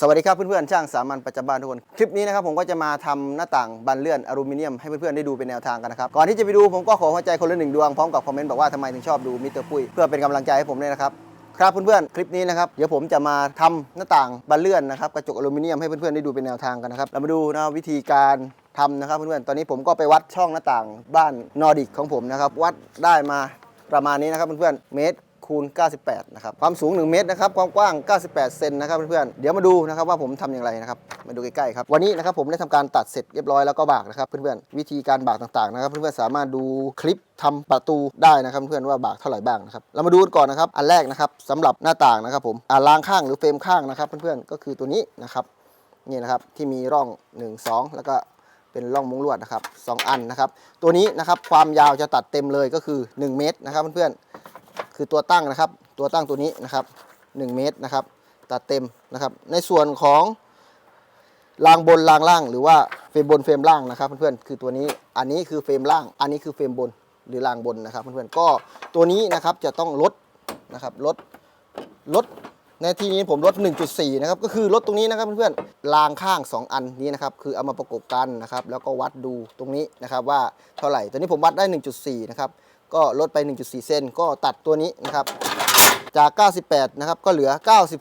สวัสดีครับเพื่อนๆช่างสามัญประจำบ้านทุกคน คลิปนี้นะครับผมก็จะมาทำหน้าต่างบานเลื่อนอลูมิเนียมให้เพื่อนๆได้ดูเป็นแนวทางกันนะครับ ก่อนที่จะไปดูผมก็ขอหัวใจคนละหนึ่งดวง พร้อมกับคอมเมนต์บอกว่าทำไมถึงชอบดูมิสเตอร์ปุ้ยเพื่อเป็นกำลังใจให้ผมด้วยนะครับครับเพื่อนๆ คลิปนี้นะครับ เดี๋ยวผมจะมาทำหน้าต่างบานเลื่อนนะครับกระจกอลูมิเนียมให้เพื่อนๆได้ดูเป็นแนวทางกันนะครับเรามาดูนะวิธีการทำนะครับเพื่อนๆตอนนี้ผมก็ไปวัดช่องหน้าต่างบ้านนอร์ดิกของผมนะครับวัดได้มาประมาณนี้นะครับเพื่อนๆเมตร คูณ 98 นะครับ ความสูง 1 เมตรนะครับ ความกว้าง 98 เซนนะครับเพื่อนๆ เดี๋ยวมาดูนะครับว่าผมทำอย่างไรนะครับ มาดูใกล้ๆครับ วันนี้นะครับผมได้ทำการตัดเสร็จเรียบร้อยแล้วก็บากนะครับเพื่อนๆ วิธีการบากต่างๆนะครับ เพื่อนๆ สามารถดูคลิปทำประตูได้นะครับเพื่อนๆว่าบากเท่าไหร่บ้างนะครับ เรามาดูกันก่อนนะครับ อันแรกนะครับสำหรับหน้าต่างนะครับผมอ่ารางข้างหรือเฟรมข้างนะครับเพื่อนๆ ก็คือตัวนี้นะครับนี่นะครับที่มีร่อง 1 2 แล้วก็เป็นร่องมุ้งลวดนะครับสองอันนะครับ ตัวนี้นะครับความยาวจะตัดเต็มเลยก็คือ 1 เมตรนะครับเพื่อนๆ คือตัวตั้งนะครับ ตัวตั้งตัวนี้นะครับ 1 เมตรนะครับ ตัดเต็มนะครับ ในส่วนของรางบนรางล่าง หรือว่าเฟรมบนเฟรมล่างนะครับ เพื่อนๆคือตัวนี้อันนี้คือเฟรมล่าง อันนี้คือเฟรมบนหรือรางบนนะครับ เพื่อนๆก็ตัวนี้นะครับจะต้องลดนะครับลดลดในที่นี้ผมลด 1.4 นะครับ ก็คือลดตรงนี้นะครับเพื่อนๆรางข้าง 2 อันนี้นะครับ คือเอามาประกบกันนะครับ แล้วก็วัดดูตรงนี้นะครับว่าเท่าไหร่ ตัวนี้ผมวัดได้ 1.4 นะครับ ก็ลดไป 1.4 เซนก็ตัดตัวนี้นะครับจาก 98 นะครับ ก็เหลือ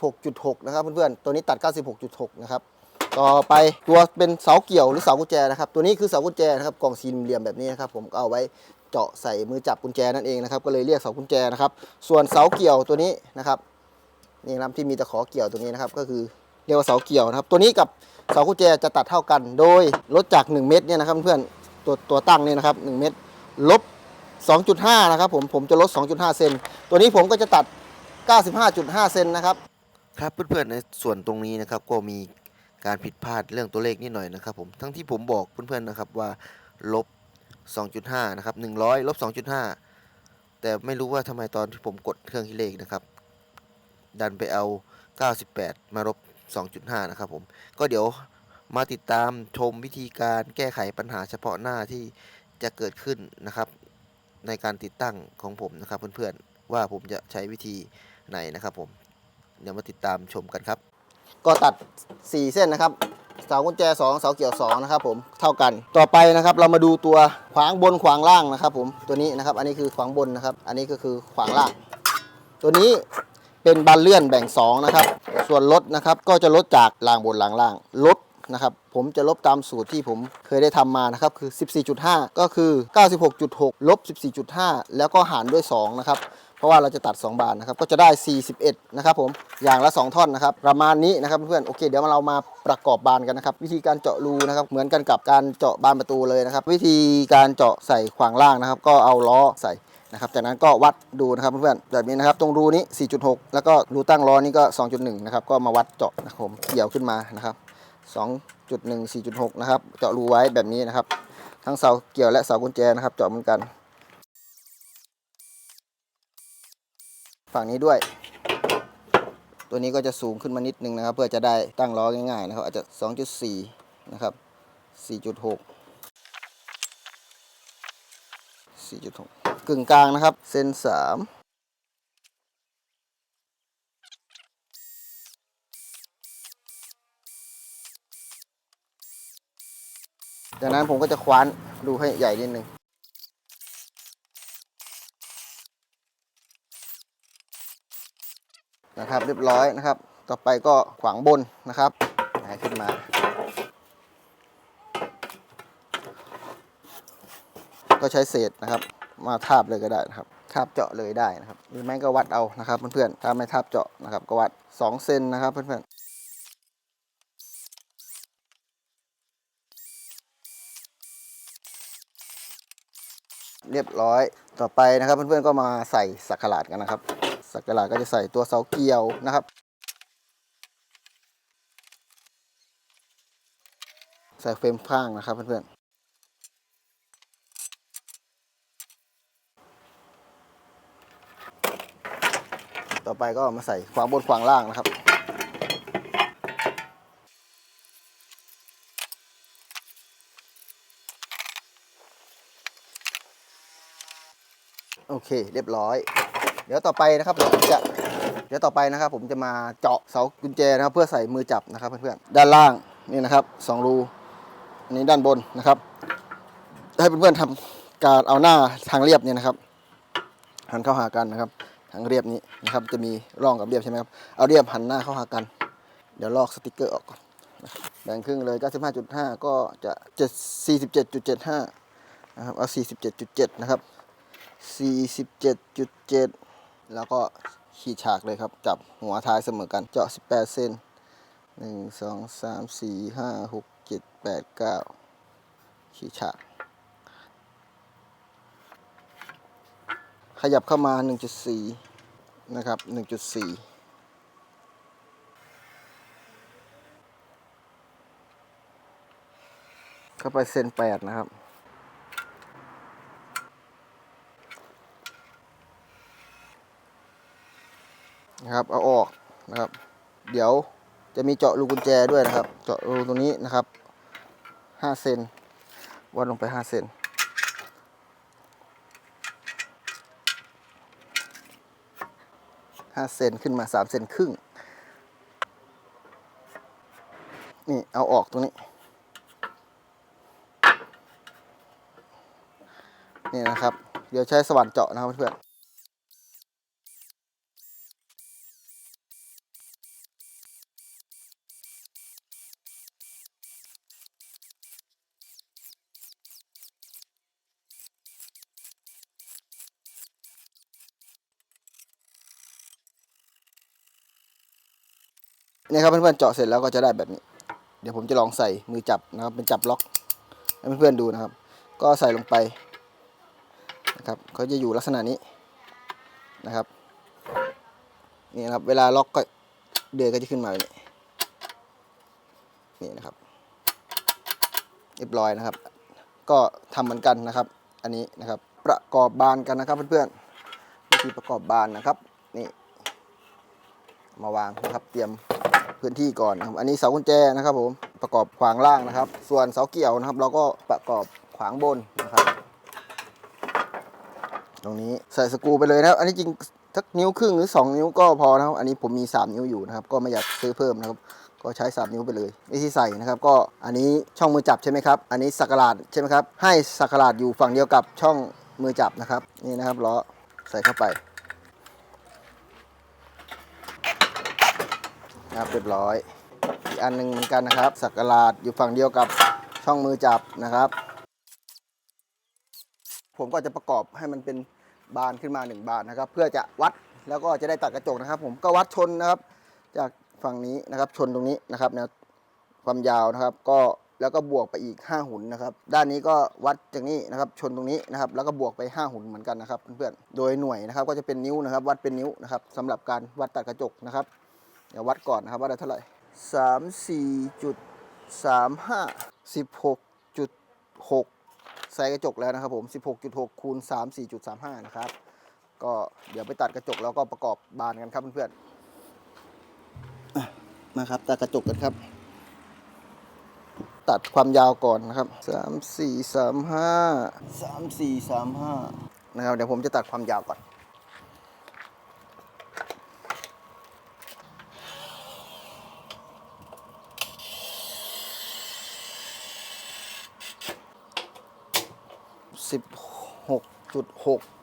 96.6 นะครับเพื่อนๆ ตัวนี้ตัด 96.6 นะครับ ต่อไปตัวเป็นเสาเกี่ยวหรือเสากุญแจนะครับ ตัวนี้คือเสากุญแจนะครับ กล่องสี่เหลี่ยมแบบนี้นะครับ ผมก็เอาไว้เจาะใส่มือจับกุญแจนั่นเองนะครับ ก็เลยเรียกเสากุญแจนะครับ ส่วนเสาเกี่ยวตัวนี้นะครับ นี่นะครับที่มีตะขอเกี่ยวตัวนี้นะครับ ก็คือเรียกว่าเสาเกี่ยวนะครับ ตัวนี้กับเสากุญแจจะตัดเท่ากัน โดยลดจาก 1 เมตรเนี่ยนะครับเพื่อนๆตัวตัวตั้งเนี่ยนะครับ 1 เมตรลบ 2.5 นะครับผมผมจะลด 2.5 เซนตัวนี้ผมก็จะตัด 95.5 เซนนะครับ ครับเพื่อนๆในส่วนตรงนี้นะครับก็มีการผิดพลาดเรื่องตัวเลขนิดหน่อยนะครับผมทั้งที่ผมบอกเพื่อนๆนะครับว่าลบ 2.5 นะครับ 100 ลบ 2.5 แต่ไม่รู้ว่าทำไมตอนที่ผมกดเครื่องคิดเลขนะครับ ดันไปเอา 98 มาลบ 2.5 นะครับผมก็เดี๋ยวมาติดตามชมวิธีการแก้ไขปัญหาเฉพาะหน้าที่จะเกิดขึ้นนะครับ ในการติดตั้งของผมนะครับเพื่อนๆว่าผมจะใช้วิธีไหนนะครับผมเดี๋ยวมาติดตามชมกันครับ ก็ตัด 4 เส้นนะครับเสากุญแจ 2 เสาเกี่ยว 2 นะครับผมเท่ากันต่อไปนะครับเรามาดูตัวขวางบนขวางล่างนะครับผมตัวนี้นะครับอันนี้คือขวางบนนะครับ อันนี้ก็คือขวางล่าง ตัวนี้เป็นบานเลื่อนแบ่ง 2 นะครับ ส่วนลดนะครับก็จะลดจากล่างบนล่างล่างลด นะครับ ผมจะลบตามสูตรที่ผมเคยได้ทำมานะครับ คือ 14.5 ก็คือ 96.6 ลบ 14.5 แล้วก็หารด้วย 2 นะครับ เพราะว่าเราจะตัด 2 บานนะครับ ก็จะได้ 41 นะครับผม อย่างละ 2 ท่อนนะครับ ประมาณนี้นะครับเพื่อนๆ โอเค เดี๋ยวเรามาประกอบบานกันนะครับ วิธีการเจาะรูนะครับ เหมือนกันกับการเจาะบานประตูเลยนะครับ วิธีการเจาะใส่ขวางล่างนะครับ ก็เอาล้อใส่นะครับจากนั้นก็วัดดูนะครับเพื่อนๆแบบนี้นะครับ ตรงรูนี้ 4.6 แล้วก็รูตั้งล้อนี่ก็ 2.1 นะครับ ก็มาวัดเจาะนะครับผมเกี่ยวขึ้นมานะครับ 2.1 4.6 นะครับ เจาะรูไว้แบบนี้นะครับ ทั้งเสาเกี่ยวและเสากุญแจนะครับ เจาะเหมือนกัน ฝั่งนี้ด้วย ตัวนี้ก็จะสูงขึ้นมานิดนึงนะครับ เพื่อจะได้ตั้งล้อง่ายๆนะครับ อาจจะ 2.4 นะครับ 4.6 4.6กึ่งกลางนะครับ เส้น 3 จากนั้นผมก็จะคว้านดูให้ใหญ่นิดนึงนะครับ เรียบร้อยนะครับ ต่อไปก็ขวางบนนะครับขึ้นมาก็ใช้เศษนะครับ มาทาบเลยก็ได้นะครับทาบเจาะเลยได้นะครับ หรือไม่ก็วัดเอานะครับเพื่อนๆถ้าไม่ทาบเจาะนะครับ ก็วัด2เซนนะครับเพื่อน เรียบร้อยต่อไปนะครับ เพื่อนๆก็มาใส่สักขลาดกันนะครับ สักกะหลาดก็จะใส่ตัวเสาเกียวนะครับ ใส่เฟรมข้างนะครับเพื่อนๆต่อไปก็มาใส่ขวางบนขวางล่างนะครับ โอเค เรียบร้อย เดี๋ยวต่อไปนะครับผมจะเดี๋ยวต่อไปนะครับ ผมจะมาเจาะเสากุญแจนะครับ เพื่อใส่มือจับนะครับเพื่อนๆด้านล่างนี่นะครับสองรูอันนี้ด้านบนนะครับ ให้เพื่อนๆทำการเอาหน้าทางเรียบเนี่ยนะครับหันเข้าหากันนะครับ ทางเรียบนี้นะครับ จะมีร่องกับเรียบใช่ไหมครับเอาเรียบหันหน้าเข้าหากัน เดี๋ยวลอกสติกเกอร์ออกก่อนแบ่งครึ่งเลย 95.5 ก็จะ47.75 นะครับ เอา 47.7 นะครับ 47.7 แล้วก็ขีดฉากเลยครับจับหัวท้ายเสมอกันเจาะ 18 เซน1 2 3 4 5 6 7 8 9 ขีดฉาก ขยับเข้ามา 1.4 นะครับ 1.4เข้าไปเซนแปดนะครับ นะครับ เอาออกนะครับ เดี๋ยวจะมีเจาะรูกุญแจด้วยนะครับ เจาะรูตรงนี้นะครับห้าเซนวัดลงไปห้าเซนห้าเซนขึ้นมาสามเซนครึ่งนี่ เอาออกตรงนี้ นี่นะครับ เดี๋ยวใช้สว่านเจาะนะครับเพื่อน นี่ครับเพื่อนๆเจาะเสร็จแล้วก็จะได้แบบนี้ เดี๋ยวผมจะลองใส่มือจับนะครับเป็นจับล็อกให้เพื่อนๆดูนะครับ ก็ใส่ลงไปนะครับเขาจะอยู่ลักษณะนี้นะครับนี่นะครับ เวลาล็อกก็เดือยก็จะขึ้นมาแบบนี้นี่นะครับเรียบร้อยนะครับ ก็ทำเหมือนกันนะครับ อันนี้นะครับ ประกอบบานกันนะครับเพื่อนๆวิธีประกอบบานนะครับ นี่มาวางนะครับ เตรียม พื้นที่ก่อนนะครับ อันนี้เสากุญแจนะครับผมประกอบขวางล่างนะครับ ส่วนเสาเกี่ยวนะครับ เราก็ประกอบขวางบนนะครับ ตรงนี้ใส่สกรูไปเลยนะครับ อันนี้จริงสักนิ้วครึ่งหรือ 2 นิ้วก็พอนะครับ อันนี้ผมมี 3 นิ้วอยู่นะครับ ก็ไม่อยากซื้อเพิ่มนะครับ ก็ใช้ 3 นิ้วไปเลยวิธีใส่นะครับ ก็อันนี้ช่องมือจับใช่ไหมครับ อันนี้สักหลาดใช่ไหมครับ ให้สักหลาดอยู่ฝั่งเดียวกับช่องมือจับนะครับ นี่นะครับล้อใส่เข้าไป นะครับเรียบร้อย อีกอันหนึ่งเหมือนกันนะครับ สักหลาดอยู่ฝั่งเดียวกับช่องมือจับนะครับ ผมก็จะประกอบให้มันเป็นบานขึ้นมาหนึ่งบานนะครับ เพื่อจะวัดแล้วก็จะได้ตัดกระจกนะครับ ผมก็วัดชนนะครับ จากฝั่งนี้นะครับชนตรงนี้นะครับแนวความยาวนะครับ ก็แล้วก็บวกไปอีก 5 หุ่นนะครับ ด้านนี้ก็วัดจากนี้นะครับ ชนตรงนี้นะครับ แล้วก็บวกไป 5 หุ่นเหมือนกันนะครับเพื่อนๆโดยหน่วยนะครับก็จะเป็นนิ้วนะครับ วัดเป็นนิ้วนะครับสำหรับการวัดตัดกระจกนะครับ เดี๋ยววัดก่อนนะครับว่าได้เท่าไหร่สามสี่จุดสามห้าสิบหกจุดหกใส่กระจกแล้วนะครับผม16.6คูณ3 4.35นะครับ ก็เดี๋ยวไปตัดกระจกแล้วก็ประกอบบานกันครับเพื่อนๆอะมาครับตัดกระจกกันครับ ตัดความยาวก่อนนะครับ3 4 3 5 3 4 3 5นะครับเดี๋ยวผมจะตัดความยาวก่อน 16.6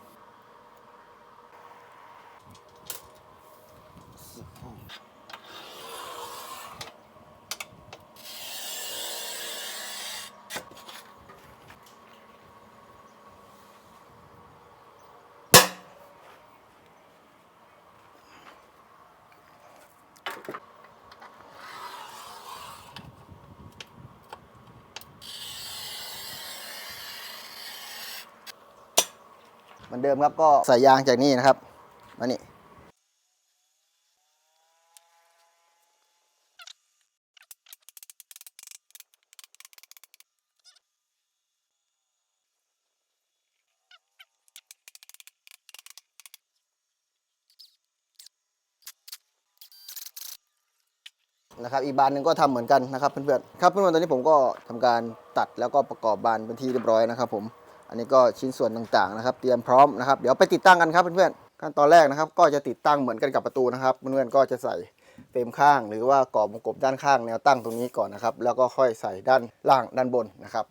เหมือนเดิมครับก็ใส่ยางจากนี่นะครับมานี่นะครับอีกบานหนึ่งก็ทำเหมือนกันนะครับเพื่อนๆครับเพื่อนๆตอนนี้ผมก็ทำการตัดแล้วก็ประกอบบานเป็นที่เรียบร้อยนะครับผม อันนี้ก็ชิ้นส่วนต่างๆนะครับ เตรียมพร้อมนะครับ เดี๋ยวไปติดตั้งกันครับเพื่อนๆขั้นตอนแรกนะครับ ก็จะติดตั้งเหมือนกันกับประตูนะครับเพื่อนๆก็จะใส่เฟรมข้าง หรือว่ากรอบวงกบด้านข้างแนวตั้งตรงนี้ก่อนนะครับ แล้วก็ค่อยใส่ด้านล่างด้านบนนะครับ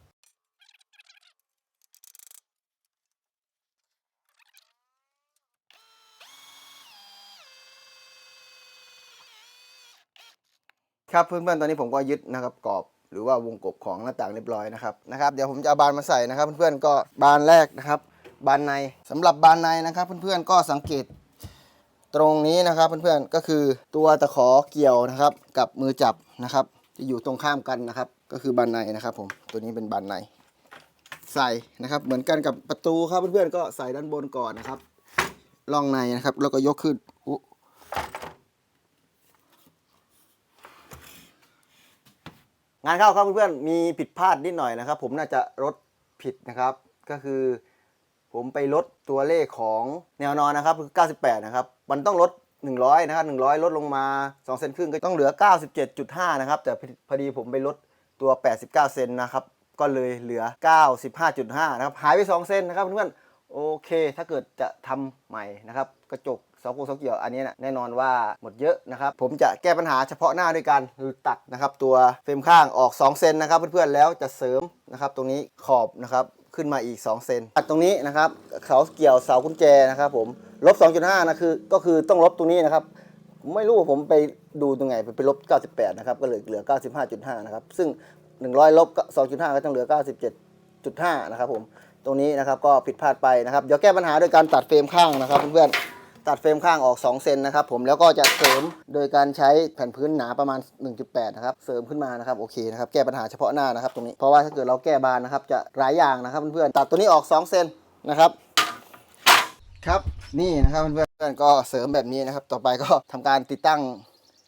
ครับเพื่อนๆตอนนี้ผมก็ยึดนะครับกรอบ หรือว่าวงกบของหน้าต่างเรียบร้อยนะครับนะครับเดี๋ยวผมจะเอาบานมาใส่นะครับ เพื่อนๆก็บานแรกนะครับ บานในสำหรับบานในนะครับ เพื่อนๆก็สังเกตตรงนี้นะครับเพื่อนๆก็คือตัวตะขอเกี่ยวนะครับ กับมือจับนะครับ จะอยู่ตรงข้ามกันนะครับ ก็คือบานในนะครับ ผมตัวนี้เป็นบานใน ใส่นะครับเหมือนกันกับประตูครับเพื่อนๆก็ใส่ด้านบนก่อนนะครับล่องในนะครับ แล้วก็ยกขึ้น งานเข้าครับเพื่อนๆมีผิดพลาดนิดหน่อยนะครับ ผมน่าจะลดผิดนะครับ ก็คือ ผมไปลดตัวเลขของแนวนอนนะครับคือ98 นะครับ มันต้องลด 100 นะครับ 100 ลดลงมา 2 เซนครึ่งก็ต้องเหลือ 97.5 นะครับ แต่พอดีผมไปลดตัว 89 เซนนะครับ ก็เลยเหลือ 95.5 นะครับ หายไป 2 เซนนะครับเพื่อนๆโอเค ถ้าเกิดจะทำใหม่นะครับ กระจก สองกงสองเกี่ยวอันนี้นะแน่นอนว่าหมดเยอะนะครับ ผมจะแก้ปัญหาเฉพาะหน้าด้วยการคือตัดนะครับ ตัวเฟรมข้างออก 2 เซนนะครับ เพื่อนๆแล้วจะเสริมนะครับตรงนี้ขอบนะครับขึ้นมาอีก 2 เซนตัดตรงนี้นะครับเขาเกี่ยวเสากุญแจนะครับผมลบ2.5นะคือก็คือต้องลบตรงนี้นะครับไม่รู้ว่าผมไปดูตรงไหนไปลบ 98 นะครับ ก็เหลือเหลือ 95.5 นะครับ ซึ่ง 100 ลบ 2.5 ก็ต้องเหลือ 97.5 นะครับผม ตรงนี้นะครับก็ผิดพลาดไปนะครับ เดี๋ยวแก้ปัญหาโดยการตัดเฟรมข้างนะครับเพื่อนๆ ตัดเฟรมข้างออก2เซนนะครับผมแล้วก็จะเสริมโดยการใช้แผ่นพื้นหนาประมาณ 1.8 นะครับ เสริมขึ้นมานะครับโอเคนะครับแก้ปัญหาเฉพาะหน้านะครับตรงนี้เพราะว่าถ้าเกิดเราแก้บานนะครับจะหลายอย่างนะครับเพื่อนๆตัดตัวนี้ออก2เซนนะครับครับนี่นะครับเพื่อนๆก็เสริมแบบนี้นะครับ ต่อไปก็ทำการติดตั้ง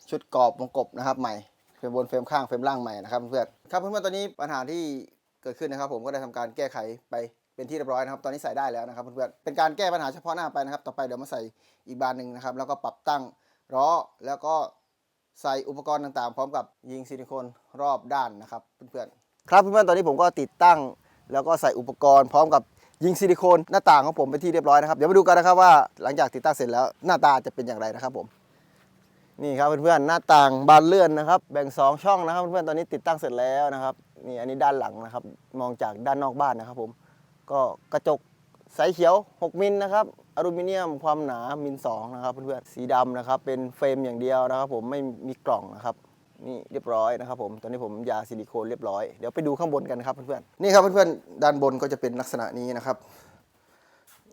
ชุดกรอบวงกบนะครับใหม่เฟรมบนเฟรมข้างเฟรมล่างใหม่นะครับเพื่อนๆครับเพื่อนๆตอนนี้ปัญหาที่เกิดขึ้นนะครับ ผมก็ได้ทำการแก้ไขไป เป็นที่เรียบร้อยนะครับ ตอนนี้ใส่ได้แล้วนะครับเพื่อนๆเป็นการแก้ปัญหาเฉพาะหน้าไปนะครับ ต่อไปเดี๋ยวมาใส่อีกบานหนึ่งนะครับ แล้วก็ปรับตั้งล้อแล้วก็ใส่อุปกรณ์ต่างๆ พร้อมกับยิงซิลิโคนรอบด้านนะครับเพื่อนๆครับเพื่อนๆตอนนี้ผมก็ติดตั้ง แล้วก็ใส่อุปกรณ์พร้อมกับยิงซิลิโคนหน้าต่างของผมเป็นที่เรียบร้อยนะครับเดี๋ยวมาดูกันนะครับว่าหลังจากติดตั้งเสร็จแล้วหน้าตาจะเป็นอย่างไรนะครับผมนี่ครับเพื่อนๆหน้าต่างบานเลื่อนนะครับ แบ่ง 2 ช่องนะครับเพื่อนๆตอนนี้ติดตั้งเสร็จแล้วนะครับนี่อันนี้ด้านหลังนะครับ มองจากด้านนอกบ้านนะครับผม ก็กระจกใสเขียว 6 มิลนะครับอลูมิเนียมความหนามิล2นะครับเพื่อนๆสีดำนะครับเป็นเฟรมอย่างเดียวนะครับ ผมไม่มีกล่องนะครับนี่เรียบร้อยนะครับผมตอนนี้ผมยาซิลิโคนเรียบร้อยเดี๋ยวไปดูข้างบนกันครับเพื่อนๆนี่ครับเพื่อนๆด้านบนก็จะเป็นลักษณะนี้นะครับ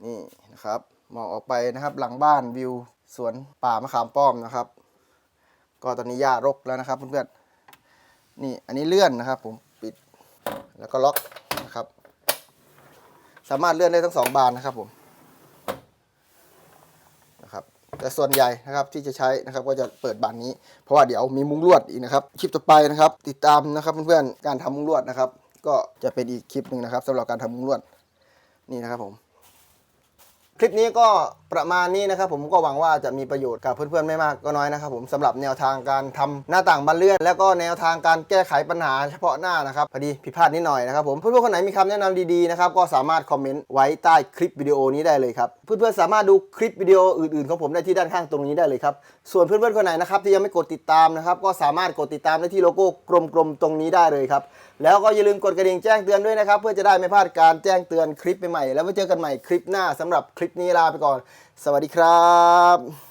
นี่นะครับมองออกไปนะครับ หลังบ้านวิวสวนป่ามะขามป้อมนะครับ ก็ตอนนี้หญ้ารกแล้วนะครับเพื่อนๆนี่อันนี้เลื่อนนะครับ ผมปิดแล้วก็ล็อกนะครับ สามารถเลื่อนได้ทั้งสองบานนะครับผมนะครับแต่ส่วนใหญ่นะครับที่จะใช้นะครับก็จะเปิดบานนี้ เพราะว่าเดี๋ยวมีมุ้งลวดอีกนะครับคลิปต่อไปนะครับ ติดตามนะครับเพื่อนๆการทำมุ้งลวดนะครับ ก็จะเป็นอีกคลิปหนึ่งนะครับสำหรับการทำมุ้งลวดนี่นะครับผม คลิปนี้ก็ ประมาณนี้นะครับผมก็หวังว่าจะมีประโยชน์กับเพื่อนๆไม่มากก็น้อยนะครับผมสำหรับแนวทางการทำหน้าต่างบานเลื่อน แล้วก็แนวทางการแก้ไขปัญหาเฉพาะหน้านะครับพอดีผิดพลาดนิดหน่อยนะครับผมเพื่อนๆคนไหนมีคำแนะนำดีๆนะครับก็สามารถคอมเมนต์ไว้ใต้คลิปวิดีโอนี้ได้เลยครับเพื่อนๆสามารถดูคลิปวิดีโออื่นๆของผมได้ที่ด้านข้างตรงนี้ได้เลยครับส่วนเพื่อนๆคนไหนนะครับที่ยังไม่กดติดตามนะครับก็สามารถกดติดตามได้ที่โลโก้กลมๆตรงนี้ได้เลยครับแล้วก็อย่าลืมกดกระดิ่งแจ้งเตือนด้วยนะครับเพื่อจะได้ไม่พลาดการแจ้งเตือนคลิปใหม่ๆแล้วไว้เจอกันใหม่คลิปหน้าสำหรับคลิปนี้ลาไปก่อนสวัสดีครับ